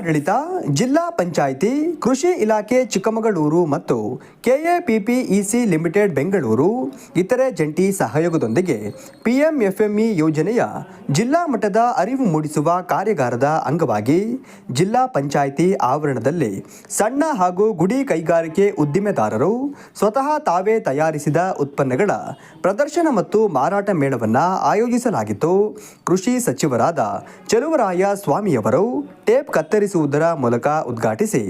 ಜಿಲ್ಲಾಡಳಿತ ಜಿಲ್ಲಾ ಪಂಚಾಯಿತಿ, ಕೃಷಿ ಇಲಾಖೆ ಚಿಕ್ಕಮಗಳೂರು ಮತ್ತು ಕೆಎಪಿಪಿಇಸಿ ಲಿಮಿಟೆಡ್ ಬೆಂಗಳೂರು, ಇತರೆ ಜಂಟಿ ಸಹಯೋಗದೊಂದಿಗೆ ಪಿಎಂಎಫ್ಎಂಇ ಯೋಜನೆಯ ಜಿಲ್ಲಾ ಮಟ್ಟದ ಅರಿವು ಮೂಡಿಸುವ ಕಾರ್ಯಾಗಾರದ ಅಂಗವಾಗಿ ಜಿಲ್ಲಾ ಪಂಚಾಯಿತಿ ಆವರಣದಲ್ಲಿ ಸಣ್ಣ ಹಾಗೂ ಗುಡಿ ಕೈಗಾರಿಕೆ ಉದ್ದಿಮೆದಾರರು ಸ್ವತಃ ತಾವೇ ತಯಾರಿಸಿದ ಉತ್ಪನ್ನಗಳ ಪ್ರದರ್ಶನ ಮತ್ತು ಮಾರಾಟ ಮೇಳವನ್ನು ಆಯೋಜಿಸಲಾಗಿತ್ತು. ಕೃಷಿ ಸಚಿವರಾದ ಚೆಲುವರಾಯ ಸ್ವಾಮಿಯವರು ಟೇಪ್ ಕತ್ತರಿಸುವುದರ ಮೂಲಕ ಉದ್ಘಾಟಿಸಿ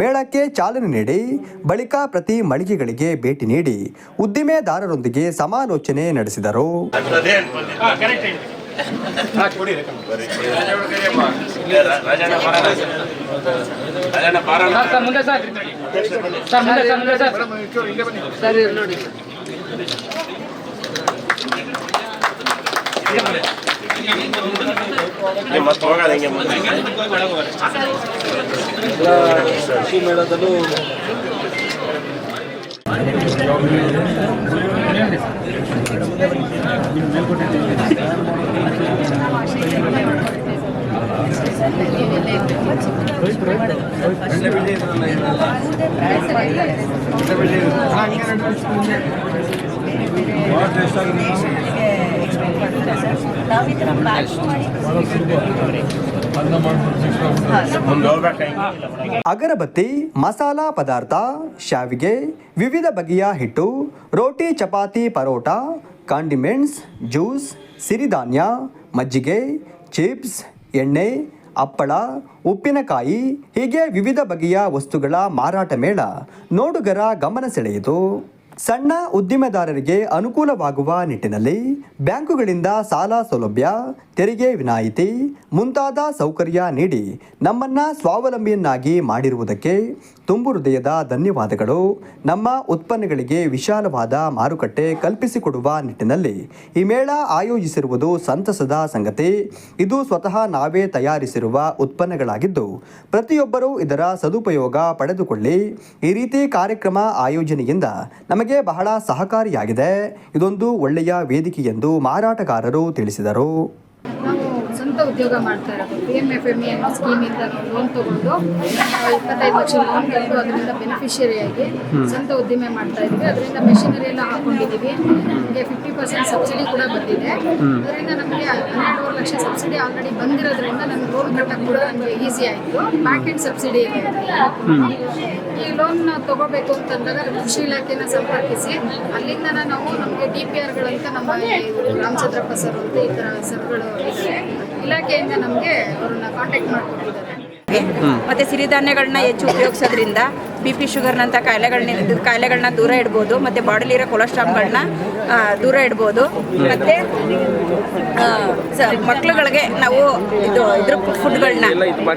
ಮೇಳಕ್ಕೆ ಚಾಲನೆ ನೀಡಿ ಬಳಿಕ ಪ್ರತಿ ಮಳಿಗೆಗಳಿಗೆ ಭೇಟಿ ನೀಡಿ ಉದ್ದಿಮೆದಾರರೊಂದಿಗೆ ಸಮಾಲೋಚನೆ ನಡೆಸಿದರು. ಸರ್ ಮುಂದೆ ಸರ್ ಸರ್ ಮುಂದೆ ಸರ್ ಅಗರಬತ್ತಿ, ಮಸಾಲಾ ಪದಾರ್ಥ, ಶಾವಿಗೆ, ವಿವಿಧ ಬಗೆಯ ಹಿಟ್ಟು, ರೋಟಿ, ಚಪಾತಿ, ಪರೋಟ, ಕಾಂಡಿಮೆಂಟ್ಸ್, ಜ್ಯೂಸ್, ಸಿರಿಧಾನ್ಯ, ಮಜ್ಜಿಗೆ, ಚಿಪ್ಸ್, ಎಣ್ಣೆ ಹಪ್ಪಳ ಉಪ್ಪಿನಕಾಯಿ, ಹೀಗೆ ವಿವಿಧ ಬಗೆಯ ವಸ್ತುಗಳ ಮಾರಾಟ ಮೇಳ ನೋಡುಗರ ಗಮನ ಸೆಳೆಯಿತು. ಸಣ್ಣ ಉದ್ದಿಮೆದಾರರಿಗೆ ಅನುಕೂಲವಾಗುವ ನಿಟ್ಟಿನಲ್ಲಿ ಬ್ಯಾಂಕುಗಳಿಂದ ಸಾಲ ಸೌಲಭ್ಯ ತೆರಿಗೆ ವಿನಾಯಿತಿ, ಮುಂತಾದ ಸೌಕರ್ಯ ನೀಡಿ ನಮ್ಮನ್ನ ಸ್ವಾವಲಂಬಿಯನ್ನಾಗಿ ಮಾಡಿರುವುದಕ್ಕೆ ತುಂಬು ಹೃದಯದ ಧನ್ಯವಾದಗಳು. ನಮ್ಮ ಉತ್ಪನ್ನಗಳಿಗೆ ವಿಶಾಲವಾದ ಮಾರುಕಟ್ಟೆ ಕಲ್ಪಿಸಿಕೊಡುವ ನಿಟ್ಟಿನಲ್ಲಿ ಈ ಮೇಳ ಆಯೋಜಿಸಿರುವುದು ಸಂತಸದ ಸಂಗತಿ. ಇದು ಸ್ವತಃ ನಾವೇ ತಯಾರಿಸಿರುವ ಉತ್ಪನ್ನಗಳಾಗಿದ್ದು, ಪ್ರತಿಯೊಬ್ಬರೂ ಇದರ ಸದುಪಯೋಗ ಪಡೆದುಕೊಳ್ಳಿ. ಈ ರೀತಿ ಕಾರ್ಯಕ್ರಮ ಆಯೋಜನೆಯಿಂದ ನಮಗೆ ಬಹಳ ಸಹಕಾರಿಯಾಗಿದೆ. ಇದೊಂದು ಒಳ್ಳೆಯ ವೇದಿಕೆ ಎಂದು ಮಾರಾಟಗಾರರು ತಿಳಿಸಿದರು. ನಾವು ಸ್ವಂತ ಉದ್ಯೋಗ ಮಾಡ್ತಾ ಇರೋದು. P M F M E ಅನ್ನೋ ಸ್ಕೀಮಿಂದ ಲೋನ್ ತಗೊಂಡು ಇಪ್ಪತ್ತೈದು ಲಕ್ಷ ಲೋನ್ ತಂದು ಅದರಿಂದ ಬೆನಿಫಿಷಿಯರಿಯಾಗಿ ಸ್ವಂತ ಉದ್ದಿಮೆ ಮಾಡ್ತಾ ಇದ್ವಿ ಅದರಿಂದ ಮೆಷಿನರಿ ಎಲ್ಲ ಹಾಕೊಂಡಿದ್ದೀವಿ. ನಮಗೆ ಫಿಫ್ಟಿ ಪರ್ಸೆಂಟ್ ಸಬ್ಸಿಡಿ ಕೂಡ ಬಂದಿದೆ. ಅದರಿಂದ ನಮಗೆ ಹನ್ನೆರಡುವರೆ ಲಕ್ಷ ಸಬ್ಸಿಡಿ ಆಲ್ರೆಡಿ ಬಂದಿರೋದ್ರಿಂದ ನಮಗೆ ಲೋನ್ ಕಟ್ಟಕ್ಕೆ ಕೂಡ ನಮಗೆ ಈಸಿ ಆಯಿತು. ಬ್ಯಾಂಕ್ ಸಬ್ಸಿಡಿ ಇದೆ ಈ ಲೋನ್ ತಗೋಬೇಕು ಅಂತಂದಾಗ ಕೃಷಿ ಇಲಾಖೆನ ಸಂಪರ್ಕಿಸಿ ಅಲ್ಲಿಂದ ನಾವು ನಮಗೆ ಡಿ ಪಿ ಆರ್ಗಳಂತ ನಮ್ಮ ರಾಮಚಂದ್ರಪ್ಪ ಸರ್ ಅಂತ ಈ ಥರ ಸರ್ಗಳು ಇಲಾಖೆಯಿಂದ ನಮಗೆ ಅವ್ರನ್ನ ಕಾಂಟ್ಯಾಕ್ಟ್ ಮಾಡ್ಕೊಂಡಿದ್ದಾರೆ ಮತ್ತೆ ಸಿರಿಧಾನ್ಯಗಳನ್ನ ಹೆಚ್ಚು ಉಪಯೋಗಿಸೋದ್ರಿಂದ ಬಿ ಪಿ ಶುಗರ್ನಂಥ ಕಾಯಿಲೆಗಳನ್ನ ಕಾಯಿಲೆಗಳನ್ನ ದೂರ ಇಡ್ಬೋದು ಮತ್ತೆ ಬಾಡಿಲಿರೋ ಕೊಲೆಸ್ಟ್ರಾಲ್ಗಳನ್ನ ದೂರ ಇಡ್ಬೋದು. ಮತ್ತೆ ಮಕ್ಳುಗಳಿಗೆ ನಾವು ಇದು ಇದ್ರ ಫುಡ್ಗಳನ್ನ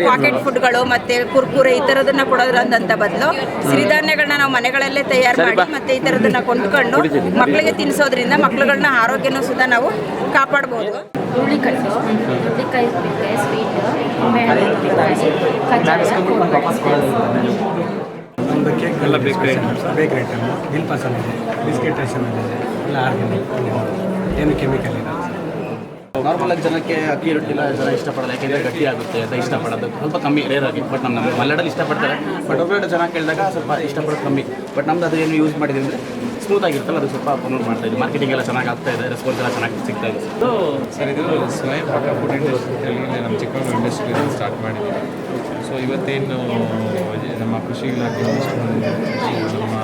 ಪಾಕೆಟ್ ಫುಡ್ಗಳು ಮತ್ತೆ ಕುರ್ಕುರೆ ಈ ಥರದನ್ನ ಕೊಡೋದ್ರಂತ ಬದಲು ಸಿರಿಧಾನ್ಯಗಳನ್ನ ನಾವು ಮನೆಗಳಲ್ಲೇ ತಯಾರು ಮಾಡಿ ಮತ್ತೆ ಈ ಥರದನ್ನ ಕೊಂಡ್ಕೊಂಡು ಮಕ್ಕಳಿಗೆ ತಿನ್ನಿಸೋದ್ರಿಂದ ಮಕ್ಳುಗಳನ್ನ ಆರೋಗ್ಯನೂ ಸುದ ನಾವು ಕಾಪಾಡ್ಬೋದು. ಹುರುಳಿಕಟ್ಟು ಉಪ್ಪಿನಕಾಯಿ, ಸ್ವೀಟ್ ನಮ್ಮದು ಕೇಕ್ ಎಲ್ಲ ಬೇಕ್ರಿ ಬೇಕ್ರಿ ಐಟಮ್ ಬಿಲ್ ಪಾಸಲ್ ಇದೆ ಬಿಸ್ಕೆಟ್ ಐಟಮ್ ಇದೆ ಎಲ್ಲ ಆರ್ಗ್ಯಾನಿಕ್ ಏನು ಕೆಮಿಕಲ್ ಇಲ್ಲ ನಾರ್ಮಲ್ ಆಗಿ ಜನಕ್ಕೆ ಅಕ್ಕಿ ರೊಟ್ಟಿಲ್ಲ ಜನ ಇಷ್ಟಪಡಲ್ಲ. ಯಾಕೆಂದರೆ ಗಟ್ಟಿ ಆಗುತ್ತೆ, ಅಂತ ಇಷ್ಟಪಡೋದು. ಸ್ವಲ್ಪ ಕಮ್ಮಿ ರೇರ್ ಆಗಿ. ಬಟ್ ನಮ್ಮ ನಮ್ಮ ಇಷ್ಟಪಡ್ತಾರೆ. ಬಟ್ ಹೊರಗಡೆ ಜನ ಕೇಳಿದಾಗ ಸ್ವಲ್ಪ ಇಷ್ಟಪಡೋದು ಕಮ್ಮಿ. ಬಟ್ ನಮ್ದು ಅದು ಏನು ಯೂಸ್ ಮಾಡಿದೆ ಅಂದರೆ ಸ್ಮೂತ್ ಆಗಿರುತ್ತಲ್ಲ ಅದು ಸ್ವಲ್ಪ ಪ್ರಮೋಟ್ ಮಾಡ್ತಾ ಇದೆ ಮಾರ್ಕೆಟಿಂಗ್ ಎಲ್ಲ ಚೆನ್ನಾಗಿ ಆಗ್ತಾ ಇದೆ ರೆಸ್ಪಾನ್ಸ್ ಎಲ್ಲ ಚೆನ್ನಾಗಿ ಸಿಗ್ತಾ ಇದೆ. ಸರ್ ಇದು ಸ್ವಯಂ ಪಾಕ ಫುಡ್ ಇಂಡಸ್ಟ್ರಿಯಲ್ಲಿ ನಮ್ಮ ಚಿಕ್ಕಮಗಳೂರು ಇಂಡಸ್ಟ್ರಿ ಸ್ಟಾರ್ಟ್ ಮಾಡಿದ್ದೀವಿ. ಸೊ ಇವತ್ತೇನು, ನಮ್ಮ ಕೃಷಿ ಇಲಾಖೆ ನಮ್ಮ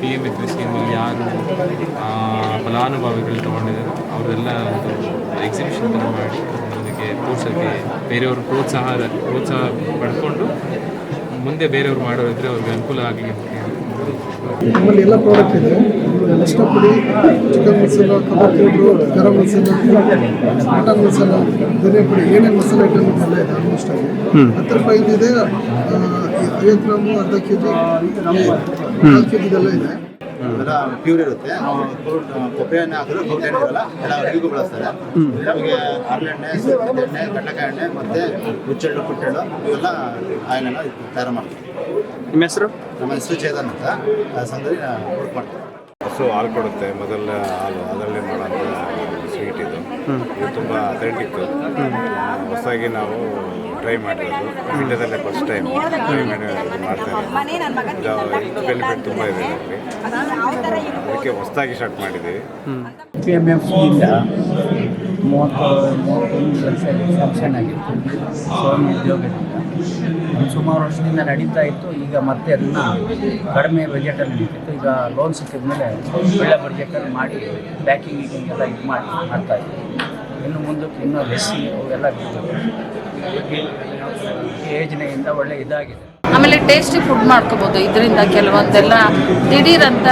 ಪಿ ಎಂ ಎಫ್ ಸ್ಕೀಮಲ್ಲಿ ಯಾರು ಫಲಾನುಭವಿಗಳು ತೊಗೊಂಡಿದ್ದಾರೆ ಅವರೆಲ್ಲ ಒಂದು ಎಕ್ಸಿಬಿಷನ್ ಥರ ಮಾಡಿ, ಅದಕ್ಕೆ ತೋರ್ಸೋಕ್ಕೆ ಬೇರೆಯವರು ಪ್ರೋತ್ಸಾಹ ಪ್ರೋತ್ಸಾಹ ಪಡ್ಕೊಂಡು ಮುಂದೆ ಬೇರೆಯವ್ರು ಮಾಡೋರಿದ್ರೆ ಅವ್ರಿಗೆ ಅನುಕೂಲ ಆಗಲಿ ನಮ್ಮಲ್ಲಿ ಎಲ್ಲ ಪ್ರಾಡಕ್ಟ್ ಇದೆ. ಅಷ್ಟ ಪುಡಿ ಚಿಕನ್ ಮಸಾಲ ಕಬಾಬ್ ಪೌಡ್ರು ಗರಂ ಮಸಾಲ ಮಟನ್ ಮಸಾಲ ಧನಿಯಾ ಪುಡಿ ಏನೇನು ಮಸಾಲ ಐಟಮ್ ಎಲ್ಲ ಇದೆ ಆಲ್ಮೋಸ್ಟ್ ಆಗಿ. ಹತ್ತು ರೂಪಾಯಿ ಇದೆ ಆ, ಐವತ್ತು ಗ್ರಾಮು ಅರ್ಧ ಕೆ ಜಿ ಕೆ ಕೆ ಜಿದೆಲ್ಲ ಇದೆ. ಅದೆಲ್ಲ ಪ್ಯೂರ್ ಇರುತ್ತೆ. ಕೊಬ್ಬರಿ ಎಣ್ಣೆ ಹಾಕಿದ್ರೆ ಕೊಬ್ಬರಿ ಎಣ್ಣೆ ಇರಲ್ಲ ಎಲ್ಲ ಅಡುಗೆಗೂ ಬಳಸ್ತಾರೆ. ನಮಗೆ ಹರಳೆಣ್ಣೆ ಎಣ್ಣೆ ಕಡಲೆಕಾಯಿ ಎಣ್ಣೆ ಮತ್ತೆ ಹುಚ್ಚೆಳ್ಳು ಪುಟ್ಟೆಳ್ಳು ಇವೆಲ್ಲ ಆಯಿಲೆಲ್ಲ ತಯಾರು ಮಾಡ್ತೀವಿ. ನಿಮ್ಮ ಹೆಸರು? ನಮ್ಮ ಹೆಸರು ಚೇತನ್ ಅಂತ. ಆ ಸಂದರ್ಭ ವರ್ಕ್ ಹಸು ಹಾಲು ಕೊಡುತ್ತೆ ಮೊದಲ ಹಾಲು ಅದರಲ್ಲೇ ಮಾಡೋಂಥ ಸ್ವೀಟ್ ಇದು. ಇದು ತುಂಬ ಅಥೆಂಟಿಕ್ ಹೊಸದಾಗಿ ನಾವು ಟ್ರೈ ಮಾಡಿರೋದು. ಇಂಡಿಯಾದಲ್ಲೇ ಫಸ್ಟ್ ಟೈಮ್ ಮಾಡ್ತಾರೆ ಇದು ಬೆನಿಫಿಟ್ ತುಂಬ ಇದೆ ಇದರಲ್ಲಿ ಅದಕ್ಕೆ ಹೊಸದಾಗಿ ಸ್ಟಾರ್ಟ್ ಮಾಡಿದ್ದೀವಿ. ಪಿ ಎಂ ಎಫ್ ಇಂದ ಮೂವತ್ತು ಮೂವತ್ತೊಂದು ಲಕ್ಷ ಸ್ಯಾಂಕ್ಷನ್ ಆಗಿತ್ತು. ಸ್ವಯಂ ಉದ್ಯೋಗದಿಂದ. ಸುಮಾರು ವರ್ಷದಿಂದ ನಡೀತಾ ಇತ್ತು. ಈಗ ಮತ್ತೆ ಅದನ್ನು ಕಡಿಮೆ ಬಜೆಟಲ್ಲಿ ನಡೀತಿತ್ತು ಈಗ ಲೋನ್ ಸಿಕ್ಕಿದ ಮೇಲೆ ಒಳ್ಳೆ ಬಜೆಟಲ್ಲಿ ಮಾಡಿ ಪ್ಯಾಕಿಂಗ್ ಎಲ್ಲ ಇದು ಮಾಡಿ ಮಾಡ್ತಾ ಇದ್ದೀವಿ ಇನ್ನು ಮುಂದಕ್ಕೆ ಇನ್ನೂ ಲೆಸ್ಸಿ ಅವೆಲ್ಲ ಯೋಜನೆಯಿಂದ ಒಳ್ಳೆ ಇದಾಗಿದೆ. ಆಮೇಲೆ ಟೇಸ್ಟಿ ಫುಡ್ ಮಾಡ್ಕೋಬೋದು. ಇದರಿಂದ ಕೆಲವೊಂದೆಲ್ಲ ದಿಢೀರಂತ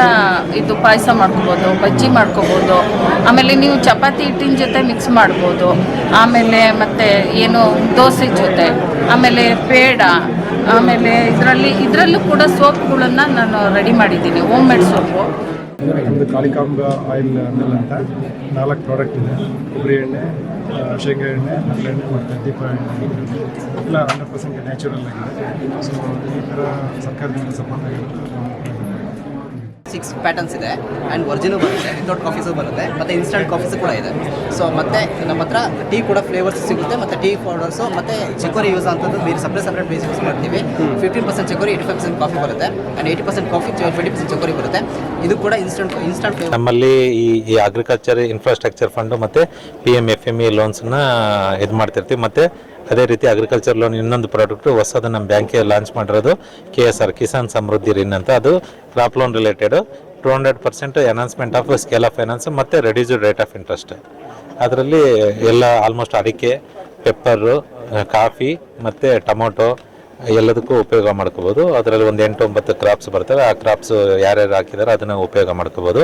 ಇದು ಪಾಯಸ ಮಾಡ್ಕೋಬೋದು, ಬಜ್ಜಿ ಮಾಡ್ಕೋಬೋದು. ಆಮೇಲೆ ನೀವು ಚಪಾತಿ ಹಿಟ್ಟಿನ ಜೊತೆ ಮಿಕ್ಸ್ ಮಾಡ್ಬೋದು. ಆಮೇಲೆ ಮತ್ತು ಏನು ದೋಸೆ ಜೊತೆ. ಆಮೇಲೆ ಪೇಡ, ಆಮೇಲೆ ಇದರಲ್ಲಿ, ಇದರಲ್ಲೂ ಕೂಡ ಸೋಪ್ಗಳನ್ನು ನಾನು ರೆಡಿ ಮಾಡಿದ್ದೀನಿ ಹೋಮ್ ಮೇಡ್ ಸೋಪು. ನಮ್ಮದು ಕಾಳಿಕಾಂಬ ಆಯಿಲ್ ಮಿಲ್ ಅಂತ, ನಾಲ್ಕು ಪ್ರಾಡಕ್ಟ್ ಇದೆ. ಕೊಬ್ಬರಿ ಎಣ್ಣೆ ಶೇಂಗಾ ಎಣ್ಣೆ ಹರಳೆಣ್ಣೆ ಮತ್ತು ದೀಪ ಎಣ್ಣೆ ಎಲ್ಲ ಹಂಡ್ರೆಡ್ ಪರ್ಸೆಂಟ್ ನ್ಯಾಚುರಲ್ ಆಗಿದೆ. ಸೊ ಈ ಥರ ಸರ್ಕಾರದಿಂದ ಸಪೋರ್ಟ್ ಆಗಿರುತ್ತೆ. ಸಿಕ್ಸ್ ಪ್ಯಾಟರ್ನ್ಸ್ ಇದೆ. ಆ್ಯಂಡ್ ಒರಿಜಿನಲ್ ಬರುತ್ತೆ ವಿತೌಟ್ ಕಾಫೀಸು ಬರುತ್ತೆ ಮತ್ತು ಇನ್ಸ್ಟಂಟ್ ಕಾಫೀಸು ಕೂಡ ಇದೆ. ಸೊ ಮತ್ತೆ ನಮ್ಮ ಹತ್ರ ಟೀ ಕೂಡ ಫ್ಲೇವರ್ಸ್ ಸಿಗುತ್ತೆ ಮತ್ತು ಟೀ ಪೌಡರ್ಸು ಮತ್ತು ಚಿಕೋರಿ ಯೂಸ್ ಅಂತದ್ದು ಬೇರೆ ಸಪ್ರೇಟ್ ಸಪ್ರೇಟ್ ಬೇಸ್ ಯೂಸ್ ಮಾಡ್ತೀವಿ. Fifteen percent chicory eighty five percent coffee ಬರುತ್ತೆ and eighty percent coffee twenty percent chicory ಬರುತ್ತೆ. ಇದು ಕೂಡ ಇನ್ಸ್ಟಂಟ್ ಇನ್ಸ್ಟಂಟ್ ಫ್ಲೇವರ್ ನಮ್ಮಲ್ಲಿ ಈ ಈ ಅಗ್ರಿಕಲ್ಚರ್ ಇನ್ಫ್ರಾಸ್ಟ್ರಕ್ಚರ್ ಫಂಡು ಮತ್ತು P M F M E ಲೋನ್ಸನ್ನ ಇದು ಮಾಡ್ತಿರ್ತೀವಿ. ಮತ್ತು ಅದೇ ರೀತಿ ಅಗ್ರಿಕಲ್ಚರ್ ಲೋನ್ ಇನ್ನೊಂದು ಪ್ರಾಡಕ್ಟ್ ಹೊಸದು ನಮ್ಮ ಬ್ಯಾಂಕಿಗೆ ಲಾಂಚ್ ಮಾಡಿರೋದು K S R Kisan Samruddhi Rin ಅಂತ. ಅದು crop loan related to hundred percent announcement of scale of finance ಮತ್ತು ರೆಡ್ಯೂಸ್ಡ್ ರೇಟ್ ಆಫ್ ಇಂಟ್ರೆಸ್ಟ್ ಅದರಲ್ಲಿ ಎಲ್ಲ ಆಲ್ಮೋಸ್ಟ್ ಅಡಿಕೆ ಪೆಪ್ಪರು ಕಾಫಿ ಮತ್ತು ಟೊಮೊಟೊ ಎಲ್ಲದಕ್ಕೂ ಉಪಯೋಗ ಮಾಡ್ಕೋಬೋದು. ಅದರಲ್ಲಿ ಒಂದು ಎಂಟು ಒಂಬತ್ತು ಕ್ರಾಪ್ಸ್ ಬರ್ತವೆ. ಆ ಕ್ರಾಪ್ಸ್ ಯಾರ್ಯಾರು ಹಾಕಿದಾರೆ ಅದನ್ನು ಉಪಯೋಗ ಮಾಡ್ಕೋಬೋದು.